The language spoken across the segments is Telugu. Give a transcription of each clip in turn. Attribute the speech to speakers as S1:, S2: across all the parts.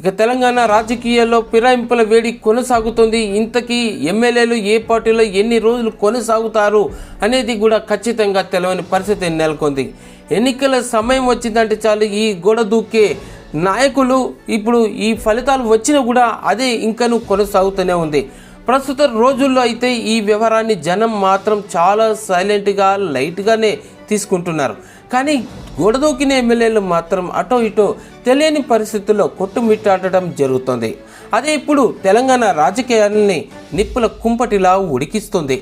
S1: ఇక తెలంగాణ రాజకీయాల్లో ఫిరాయింపుల వేడి కొనసాగుతుంది. ఇంతకీ ఎమ్మెల్యేలు ఏ పార్టీలో ఎన్ని రోజులు కొనసాగుతారు అనేది కూడా ఖచ్చితంగా తెలవని పరిస్థితి నెలకొంది. ఎన్నికల సమయం వచ్చిందంటే చాలు ఈ గోడ దూకే నాయకులు ఇప్పుడు ఈ ఫలితాలు వచ్చినా కూడా అదే ఇంకను కొనసాగుతూనే ఉంది. ప్రస్తుత రోజుల్లో అయితే ఈ వ్యవహారాన్ని జనం మాత్రం చాలా సైలెంట్గా లైట్గానే తీసుకుంటున్నారు. కానీ గొడదూకిన ఎమ్మెల్యేలు మాత్రం అటో ఇటో తెలియని పరిస్థితుల్లో కొట్టుమిట్టాడటం జరుగుతుంది. అదే ఇప్పుడు తెలంగాణ రాజకీయాలని నిప్పుల కుంపటిలా ఉడికిస్తుంది.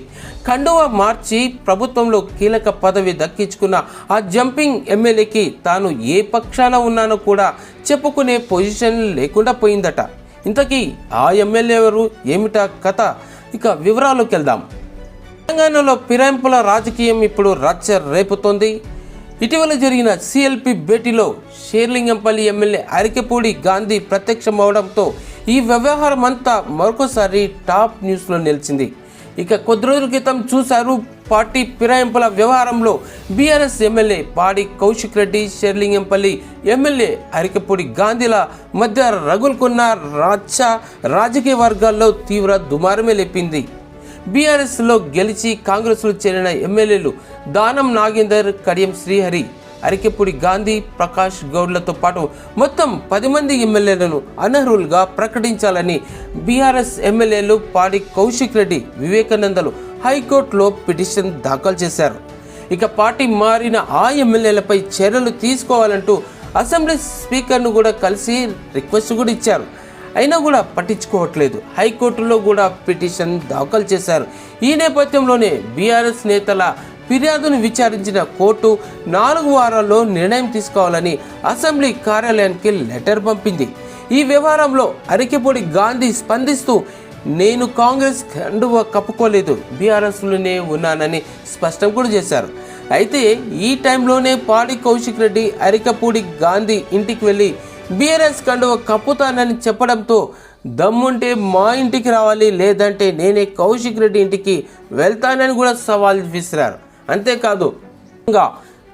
S1: కండువా మార్చి ప్రభుత్వంలో కీలక పదవి దక్కించుకున్న ఆ జంపింగ్ ఎమ్మెల్యేకి తాను ఏ పక్షాన ఉన్నానో కూడా చెప్పుకునే పొజిషన్ లేకుండా పోయిందట. ఇంతకీ ఆ ఎమ్మెల్యే ఎవరు? ఏమిటా కథ? ఇక వివరాలకు వెళ్దాం. తెలంగాణలో ఫిరాయింపుల రాజకీయం ఇప్పుడు రచ్చ రేపుతోంది. ఇటీవల జరిగిన సిఎల్పి భేటీలో షేర్లింగంపల్లి ఎమ్మెల్యే అరికెపూడి గాంధీ ప్రత్యక్షమవడంతో ఈ వ్యవహారం అంతా మరొకసారి టాప్ న్యూస్లో నిలిచింది. ఇక కొద్ది రోజుల క్రితం చూశారు పార్టీ ఫిరాయింపుల వ్యవహారంలో BRS MLA Padi Kaushik Reddy Serilingampally MLA Arikapudi గాంధీల మధ్య రగులుకున్న రచ్చ రాజకీయ వర్గాల్లో తీవ్ర దుమారమే లేపింది. బీఆర్ఎస్లో గెలిచి కాంగ్రెస్లో చేరిన ఎమ్మెల్యేలు దానం నాగేందర్ కడియం శ్రీహరి అరికెపూడి గాంధీ ప్రకాష్ గౌడ్లతో పాటు మొత్తం పది మంది ఎమ్మెల్యేలను అనర్హులుగా ప్రకటించాలని బీఆర్ఎస్ ఎమ్మెల్యేలు పాడి కౌశిక్ రెడ్డి వివేకానందలు హైకోర్టులో పిటిషన్ దాఖలు చేశారు. ఇక పార్టీ మారిన ఆ ఎమ్మెల్యేలపై చర్యలు తీసుకోవాలంటూ అసెంబ్లీ స్పీకర్ను కూడా కలిసి రిక్వెస్ట్ కూడా ఇచ్చారు. అయినా కూడా పట్టించుకోవట్లేదు. హైకోర్టులో కూడా పిటిషన్ దాఖలు చేశారు. ఈ నేపథ్యంలోనే బీఆర్ఎస్ నేతల ఫిర్యాదును విచారించిన కోర్టు నాలుగు వారాల్లో నిర్ణయం తీసుకోవాలని అసెంబ్లీ కార్యాలయానికి లెటర్ పంపింది. ఈ వ్యవహారంలో అరికెపూడి గాంధీ స్పందిస్తూ నేను కాంగ్రెస్ కండువ కప్పుకోలేదు. బీఆర్ఎస్లోనే ఉన్నానని స్పష్టం కూడా చేశారు. అయితే ఈ టైంలోనే పాడి కౌశిక్ రెడ్డి అరికపూడి గాంధీ ఇంటికి వెళ్ళి బీఆర్ఎస్ కండువ కప్పుతానని చెప్పడంతో దమ్ముంటే మా ఇంటికి రావాలి లేదంటే నేనే కౌశిక్ రెడ్డి ఇంటికి వెళ్తానని కూడా సవాల్ విసిరారు. అంతేకాదు ఇంకా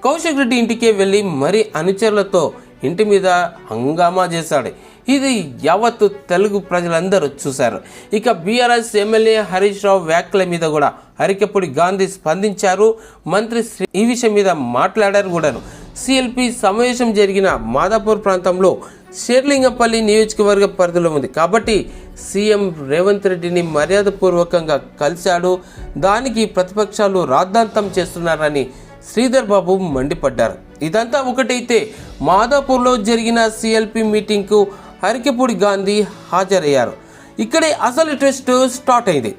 S1: కౌశిక్ రెడ్డి ఇంటికే వెళ్ళి మరి అనుచరులతో ఇంటి మీద హంగామా చేశాడు. ఇది యావత్తు తెలుగు ప్రజలందరూ చూశారు. ఇక బీఆర్ఎస్ ఎమ్మెల్యే హరీష్ రావు వ్యాఖ్యల మీద కూడా హరికపూడి గాంధీ స్పందించారు. మంత్రి శ్రీ ఈ విషయం మీద మాట్లాడారు కూడాను. సిఎల్పి సమావేశం జరిగిన మాదాపూర్ ప్రాంతంలో షేర్లింగపల్లి నియోజకవర్గ పరిధిలో ఉంది. కాబట్టి సీఎం రేవంత్ రెడ్డిని మర్యాదపూర్వకంగా కలిశాడు. దానికి ప్రతిపక్షాలు రాద్ధాంతం చేస్తున్నారని శ్రీధర్ బాబు మండిపడ్డారు. ఇదంతా ఒకటైతే మాదాపూర్లో జరిగిన సిఎల్పి మీటింగ్కు హరికపూడి గాంధీ హాజరయ్యారు. ఇక్కడే అసలు టెస్ట్ స్టార్ట్ అయింది.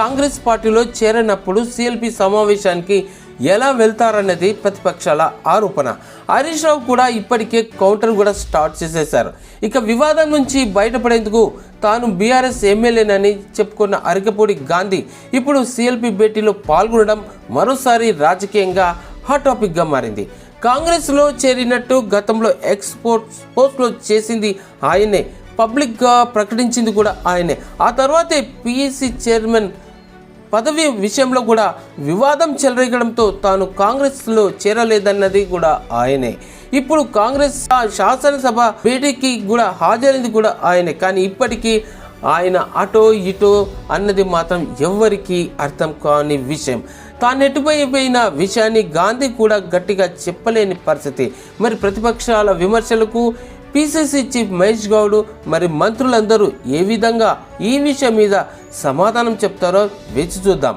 S1: కాంగ్రెస్ పార్టీలో చేరనప్పుడు సిఎల్పి సమావేశానికి ఎలా వెళ్తారన్నది ప్రతిపక్షాల ఆరోపణ. హరీష్ రావు కూడా ఇప్పటికే కౌంటర్ కూడా స్టార్ట్ చేసేశారు. ఇక వివాదం నుంచి బయటపడేందుకు తాను బీఆర్ఎస్ ఎమ్మెల్యేనని చెప్పుకున్న అరికపూడి గాంధీ ఇప్పుడు సిఎల్పి భేటీలో పాల్గొనడం మరోసారి రాజకీయంగా హాట్ టాపిక్గా మారింది. కాంగ్రెస్లో చేరినట్టు గతంలో ఎక్స్పోర్ట్ పోస్ట్లో చేసింది ఆయనే. పబ్లిక్గా ప్రకటించింది కూడా ఆయనే. ఆ తర్వాతే పిఎస్సి చైర్మన్ పదవి విషయంలో కూడా వివాదం చెలరేగడంతో తాను కాంగ్రెస్లో చేరలేదన్నది కూడా ఆయనే. ఇప్పుడు కాంగ్రెస్ శాసనసభ భేటీకి కూడా హాజరైంది కూడా ఆయనే. కానీ ఇప్పటికీ ఆయన అటో ఇటో అన్నది మాత్రం ఎవ్వరికీ అర్థం కాని విషయం. తాను ఎటుపోయిపోయిన విషయాన్ని గాంధీ కూడా గట్టిగా చెప్పలేని పరిస్థితి. మరి ప్రతిపక్షాల విమర్శలకు పిసిసి చీఫ్ మహేష్ గౌడ్ మరి మంత్రులందరూ ఏ విధంగా ఈ విషయం మీద సమాధానం చెప్తారో వేచి చూద్దాం.